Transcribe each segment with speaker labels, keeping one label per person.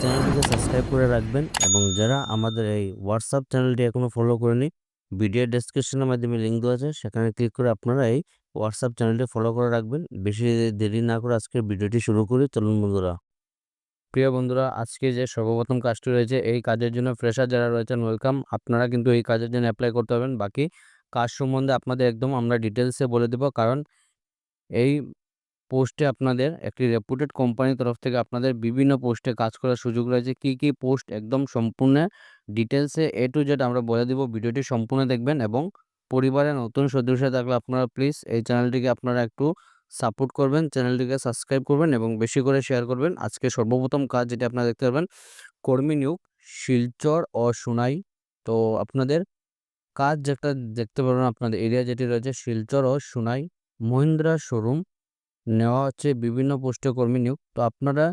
Speaker 1: চ্যানেলটিকে সাবস্ক্রাইব করে রাখবেন এবং যারা আমাদের এই হোয়াটসঅ্যাপ চ্যানেলটি এখনও ফলো করেনি ভিডিও ডেসক্রিপশনের মাধ্যমে লিঙ্ক দেওয়া আছে, সেখানে ক্লিক করে আপনারা এই হোয়াটসঅ্যাপ চ্যানেলটি ফলো করে রাখবেন। বেশি দেরি না করে আজকের ভিডিওটি শুরু করি, চলুন বন্ধুরা। প্রিয় বন্ধুরা, আজকে যে সর্বপ্রথম কাজটি রয়েছে, এই কাজের জন্য ফ্রেশার যারা রয়েছেন ওয়েলকাম আপনারা কিন্তু এই কাজের জন্য অ্যাপ্লাই করতে পারবেন। বাকি কাজ সম্বন্ধে আপনাদের একদম আমরা ডিটেলসে বলে দেব, কারণ এই পোস্টে আপনাদের একটি রেপুটেড কোম্পানির তরফ থেকে আপনাদের বিভিন্ন পোস্টে কাজ করার সুযোগ রয়েছে। কি কি পোস্ট একদম সম্পূর্ণ ডিটেলসে এ টু জেড আমরা বলে দিব। ভিডিওটি সম্পূর্ণ দেখবেন এবং পরিবারে নতুন সদস্য থাকলে আপনারা প্লিজ এই চ্যানেলটিকে আপনারা একটু সাপোর্ট করবেন চ্যানেলটিকে সাবস্ক্রাইব করবেন এবং বেশি করে শেয়ার করবেন। আজকে সর্বপ্রথম কাজ যেটি আপনারা দেখতে পারবেন, কর্মী নিয়োগ, শিলচর ও সুনাই। তো আপনাদের কাজ যেটা দেখতে পারবেন, আপনাদের এরিয়া যেটি রয়েছে শিলচর ও সুনাই মহিন্দ্রা শোরুম নেওয়া হচ্ছে বিভিন্ন পোস্টে কর্মী নিয়োগ। তো আপনারা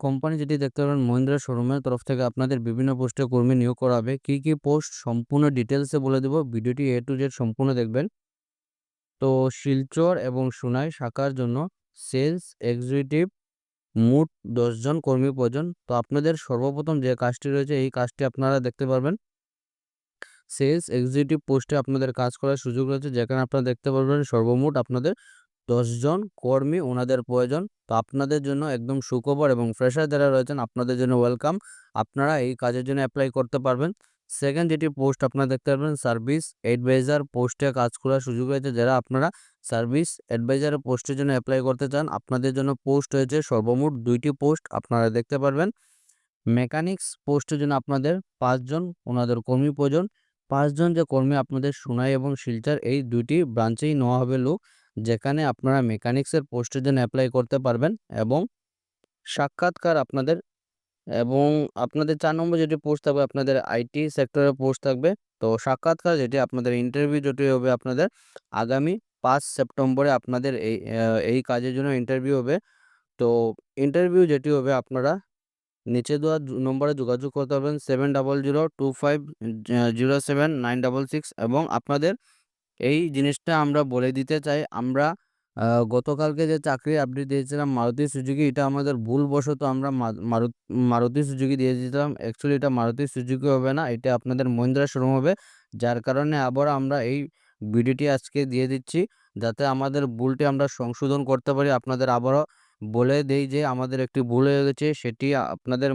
Speaker 1: কোম্পানি যেটি দেখতে পাবেন মহিন্দ্রা শোরুমের তরফ থেকে আপনাদের বিভিন্ন পোস্টে কর্মী নিয়োগ করা হবে। কী কী পোস্ট সম্পূর্ণ ডিটেলসে বলে দেব। ভিডিওটি এ টু জেড সম্পূর্ণ দেখবেন। তো শিলচর এবং সুনাই শাখার জন্য সেলস এক্সিকিউটিভ মোট দশজন কর্মী প্রয়োজন। তো আপনাদের সর্বপ্রথম যে কাজটি রয়েছে, এই কাজটি আপনারা দেখতে পারবেন। সেলস এক্সিকিউটিভ পোস্টে আপনাদের কাজ করার সুযোগ রয়েছে। যেখানে আপনারা দেখতে পারবেন সর্বমোট আপনাদের দশজন কর্মী ওনাদের প্রয়োজন। তো আপনাদের জন্য একদম সুখবর এবং ফ্রেশার যারা রয়েছেন, আপনাদের জন্য ওয়েলকাম আপনারা এই কাজের জন্য অ্যাপ্লাই করতে পারবেন। সেকেন্ড যেটি পোস্ট আপনারা দেখতে পারবেন সার্ভিস অ্যাডভাইজার পোস্টে কাজ করার সুযোগ রয়েছে। যারা আপনারা সার্ভিস অ্যাডভাইজার পোস্টের জন্য অ্যাপ্লাই করতে চান, আপনাদের জন্য পোস্ট হয়েছে সর্বমোট দুইটি পোস্ট আপনারা দেখতে পারবেন। মেকানিক্স পোস্টের জন্য আপনাদের পাঁচজন ওনাদের কর্মী প্রয়োজন। পাঁচজন যে কর্মী আপনাদের সোনাই এবং শিলচর এই দুইটি ব্রাঞ্চেই নেওয়া হবে লোক। যেখানে আপনারা মেকানিক্সের পোস্টের জন্য অ্যাপ্লাই করতে পারবেন এবং সাক্ষাৎকার আপনাদের এবং আপনাদের চার নম্বর যেটি পোস্ট থাকবে আপনাদের আইটি সেক্টরে পোস্ট থাকবে। তো সাক্ষাৎকার যেটি আপনাদের ইন্টারভিউ যেটি হবে আপনাদের আগামী পাঁচ সেপ্টেম্বরে আপনাদের এই এই কাজের জন্য ইন্টারভিউ হবে। তো ইন্টারভিউ যেটি হবে আপনারা নিচে দেওয়া নম্বরে যোগাযোগ করতে পারবেন seven double zero two five zero seven nine double six এবং আপনাদের এই জিনিসটা আমরা বলে দিতে চাই। আমরা গতকালকে যে চাকরি আপডেট দিয়েছিলাম মারুতি সুজুকি, এটা আমাদের ভুলবশত আমরা মারুতি সুজুকি দিয়ে দিয়েছিলাম। অ্যাকচুয়ালি এটা মারুতি সুজুকি হবে না, এটা আপনাদের মহিন্দ্রা শোরুম হবে। যার কারণে আবার আমরা এই ভিডিওটি আজকে দিয়ে দিচ্ছি, যাতে আমাদের ভুলটি আমরা সংশোধন করতে পারি। আপনাদের আবারও বলে দেই যে আমাদের একটি ভুল হয়ে গেছে, সেটি আপনাদের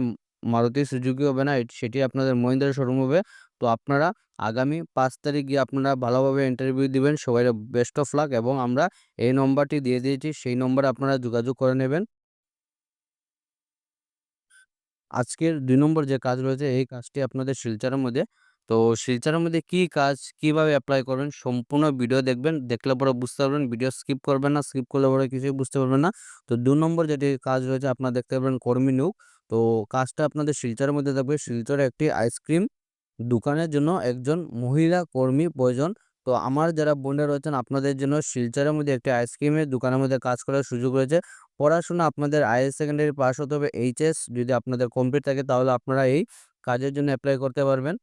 Speaker 1: মারুতি সুজুকি হবে না সেটি আপনাদের মহিন্দ্রা শোরুম হবে। তো আপনারা আগামী পাঁচ তারিখ গিয়ে আপনারা ভালোভাবে ইন্টারভিউ দিবেন সবাই বেস্ট অফ লাক এবং আমরা এই নম্বরটি দিয়ে দিয়েছি, সেই নম্বরে আপনারা যোগাযোগ করে নেবেন। আজকের দুই নম্বর যে কাজ রয়েছে, এই কাজটি আপনাদের শিলচারের মধ্যে। তো শিলচারের মধ্যে কি কাজ, কীভাবে অ্যাপ্লাই করবেন, সম্পূর্ণ ভিডিও দেখবেন, দেখলে পরে বুঝতে পারবেন ভিডিও স্কিপ করবেন না স্কিপ করলে পরে কিছুই বুঝতে পারবেন না। তো দু নম্বর যেটি কাজ রয়েছে, আপনারা দেখতে পারবেন কর্মী নিয়োগ তো কাজটা আপনাদের শিলচারের মধ্যে থাকবে, শিলচরে একটি আইসক্রিম দোকানের জন্য একজন মহিলা কর্মী প্রয়োজন। তো আমার যারা বোনরা রয়েছেন, আপনাদের জন্য শিলচরের মধ্যে একটি আইসক্রিমের দোকানের মধ্যে কাজ করার সুযোগ রয়েছে। পড়াশোনা আপনাদের আইএস সেকেন্ডারি পাস হতে হবে এইচএস যদি আপনাদের কমপ্লিট থাকে, তাহলে আপনারা এই কাজের জন্য অ্যাপ্লাই করতে পারবেন।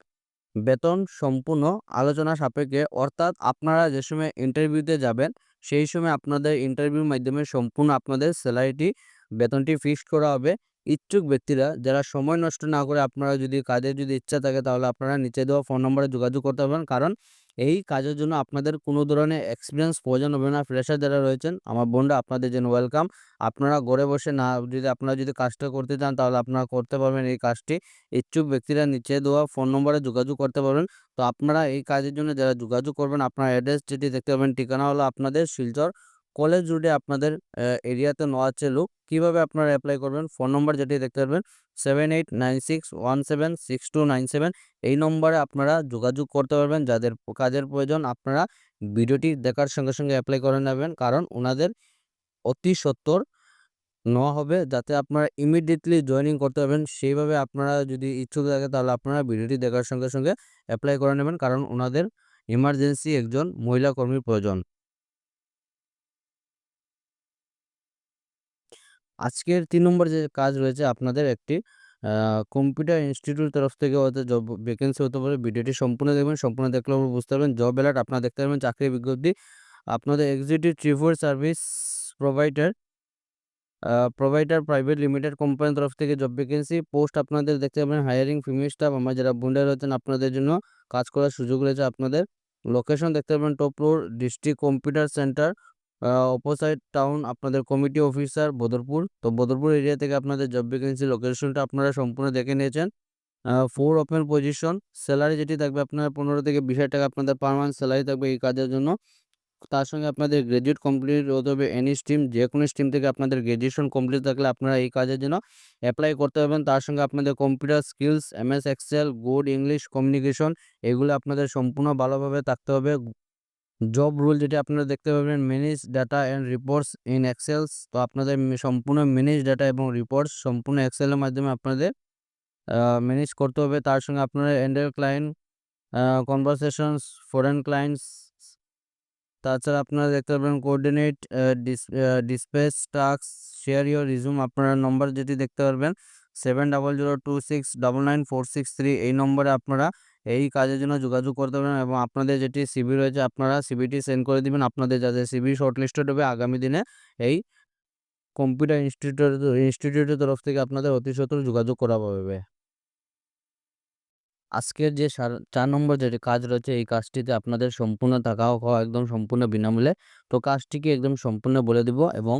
Speaker 1: বেতন সম্পূর্ণ আলোচনা সাপেক্ষে, অর্থাৎ আপনারা যে সময় ইন্টারভিউতে যাবেন, সেই সময় আপনাদের ইন্টারভিউর মাধ্যমে সম্পূর্ণ আপনাদের স্যালারিটি বেতনটি ফিক্সড করা হবে। ইচ্ছুক ব্যক্তিরা, যারা সময় নষ্ট না করে আপনারা যদি কাজের যদি ইচ্ছা থাকে, তাহলে আপনারা নিচে দেওয়া ফোন নম্বরে যোগাযোগ করতে পারবেন। কারণ এই কাজের জন্য আপনাদের কোনো ধরনের এক্সপিরিয়েন্স প্রয়োজন হবে না। ফ্রেশার যারা রয়েছেন, আমার বোনরা আপনাদের জন্য ওয়েলকাম আপনারা ঘরে বসে না, যদি আপনারা যদি কাজটা করতে চান, তাহলে আপনারা করতে পারবেন এই কাজটি। ইচ্ছুক ব্যক্তিরা নিচে দেওয়া ফোন নম্বরে যোগাযোগ করতে পারবেন। তো আপনারা এই কাজের জন্য যারা যোগাযোগ করবেন, আপনার অ্যাড্রেস যেটি দেখতে পাবেন, ঠিকানা হলো আপনাদের শিলচর কলেজ রোডে আপনাদের এরিয়াতে নেওয়া আছে লোক কীভাবে আপনারা অ্যাপ্লাই করবেন? ফোন নম্বর যেটি দেখতে পারবেন seven eight nine six one seven six two nine seven এই নম্বরে আপনারা যোগাযোগ করতে পারবেন। যাদের কাজের প্রয়োজন, আপনারা ভিডিওটি দেখার সঙ্গে সঙ্গে অ্যাপ্লাই করে নেবেন। কারণ ওনাদের অতি সত্তর নেওয়া হবে। যাতে আপনারা ইমিডিয়েটলি জয়েনিং করতে পারবেন, সেইভাবে আপনারা যদি ইচ্ছুক থাকে, তাহলে আপনারা ভিডিওটি দেখার সঙ্গে সঙ্গে অ্যাপ্লাই করে নেবেন। কারণ ওনাদের ইমার্জেন্সি একজন মহিলা কর্মীর প্রয়োজন। আজকের তিন নম্বর যে কাজ রয়েছে আপনাদের একটি কম্পিউটার ইনস্টিটিউট তরফ থেকে হয়তো জব ভ্যাকেন্সি হতে পারে, ভিডিওটি সম্পূর্ণ দেখবেন, সম্পূর্ণ দেখলে বুঝতে পারবেন। জব অ্যালার্ট আপনারা দেখতে পারবেন চাকরি বিজ্ঞপ্তি, আপনাদের executive ট্রিফোর service provider provider private limited কোম্পানির তরফ থেকে জব ভ্যাকেন্সি পোস্ট আপনাদের দেখতে পাবেন হায়ারিং ফিমেল স্টাফ আমার যারা বুন্ডার রয়েছেন আপনাদের জন্য কাজ করার সুযোগ রয়েছে আপনাদের। লোকেশন দেখতে পাবেন top floor district computer centre opposite town আপনাদের কমিটি অফিসার বদরপুর। তো বদরপুর এরিয়া থেকে আপনাদের জব ভ্যাকেন্সি লোকেশনটা আপনারা সম্পূর্ণ দেখে নিয়েছেন। ফোর ওপেন পজিশন স্যালারি যেটি থাকবে আপনার পনেরো থেকে বিশ হাজার টাকা আপনাদের পার মান্থ স্যালারি থাকবে এই কাজের জন্য। তার সঙ্গে আপনাদের গ্র্যাজুয়েট কমপ্লিট হতে হবে এনি স্ট্রিম যে কোনো স্ট্রিম থেকে আপনাদের গ্র্যাজুয়েশন কমপ্লিট থাকলে আপনারা এই কাজের জন্য অ্যাপ্লাই করতে পারবেন। তার সঙ্গে আপনাদের computer skills M S Excel good English communication এগুলো আপনাদের সম্পূর্ণ ভালোভাবে থাকতে হবে। জব রুল যেটি আপনারা দেখতে পাবেন manage data and reports in Excels তো আপনাদের সম্পূর্ণ ম্যানেজ ডাটা এবং রিপোর্টস সম্পূর্ণ এক্সেলের মাধ্যমে আপনাদের ম্যানেজ করতে হবে। তার সঙ্গে আপনারা handle client conversations foreign clients তাছাড়া আপনারা দেখতে পাবেন coordinate dispatch task share your resume আপনারা নম্বর যেটি দেখতে পারবেন seven double zero two six double nine four six three এই নম্বরে আপনারা এই কাজের জন্য যোগাযোগ করতে পারেন এবং আপনাদের যেটি সিবি রয়েছে, আপনারা সিবিটি সেন্ড করে দিবেন। আপনাদের যাদের সিবি শর্টলিস্টেড হবে আগামী দিনে, এই কম্পিউটার ইনস্টিটিউটের ইনস্টিটিউটের তরফ থেকে আপনাদের অতি সত্তর যোগাযোগ করা হবে। আজকের যে চার নম্বর যে কাজ রয়েছে, এই কাজটিতে আপনাদের সম্পূর্ণ থাকা খাওয়া একদম সম্পূর্ণ বিনামূল্যে। তো কাজটিকে একদম সম্পূর্ণ বলে দিব এবং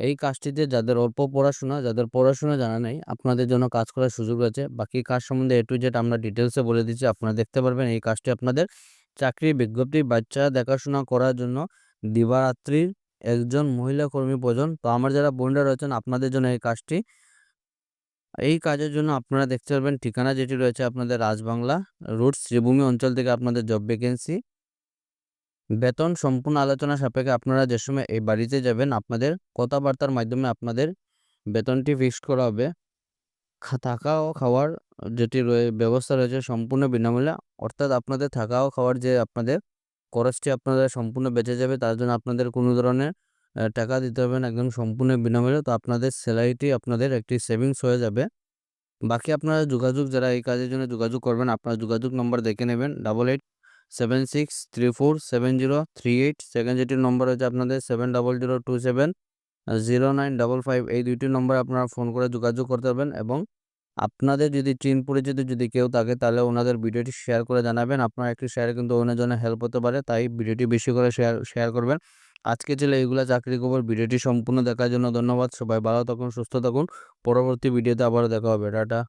Speaker 1: এই কাজটিতে যাদের অল্প পড়াশোনা, যাদের পড়াশোনা জানা নেই, আপনাদের জন্য কাজ করার সুযোগ রয়েছে। বাকি কাজ সম্বন্ধে এ টু জেড আমরা ডিটেলসে বলে দিচ্ছি, আপনারা দেখতে পারবেন এই কাজটি আপনাদের চাকরি বিজ্ঞপ্তি, বাচ্চা দেখাশোনা করার জন্য দিবারাত্রির একজন মহিলা কর্মী প্রয়োজন। তো আমার যারা বোনরা রয়েছেন, আপনাদের জন্য এই কাজটি। এই কাজের জন্য আপনারা দেখতে পারবেন ঠিকানা যেটি রয়েছে আপনাদের রাজবাংলা রুট শ্রীভূমি অঞ্চল থেকে আপনাদের জব ভ্যাকেন্সি বেতন সম্পূর্ণ আলোচনা সাপেক্ষে আপনারা যে সময় এই বাড়িতে যাবেন, আপনাদের কথাবার্তার মাধ্যমে আপনাদের বেতনটি ফিক্সড করা হবে। থাকা ও খাওয়ার যেটি ব্যবস্থা রয়েছে সম্পূর্ণ বিনামূল্যে। অর্থাৎ আপনাদের থাকা ও খাওয়ার যে আপনাদের খরচটি আপনাদের সম্পূর্ণ বেঁচে যাবে, তার জন্য আপনাদের কোনো ধরনের টাকা দিতে হবে না, একদম সম্পূর্ণ বিনামূল্যে। তো আপনাদের স্যালারিটি আপনাদের একটি সেভিংস হয়ে যাবে। বাকি আপনারা যোগাযোগ, যারা এই কাজের জন্য যোগাযোগ করবেন, আপনারা যোগাযোগ নম্বর দেখে নেবেন double eight seven six three four seven zero three eight second যেটির নম্বর হচ্ছে আপনাদের seven double zero two seven zero nine double five এই দুইটি নম্বরে আপনারা ফোন করে যোগাযোগ করতে পারবেন এবং আপনাদের যদি চিন পরিচিত যদি কেউ থাকে, তাহলে ওনাদের ভিডিওটি শেয়ার করে জানাবেন। আপনার একটি শেয়ার কিন্তু ওনার জন্য হেল্প হতে পারে, তাই ভিডিওটি বেশি করে শেয়ার শেয়ার করবেন। আজকে ছিল এইগুলা চাকরি খবর, ভিডিওটি সম্পূর্ণ দেখার জন্য ধন্যবাদ, সবাই ভালো থাকুন, সুস্থ থাকুন, পরবর্তী ভিডিওতে আবারও দেখা হবে, টাটা।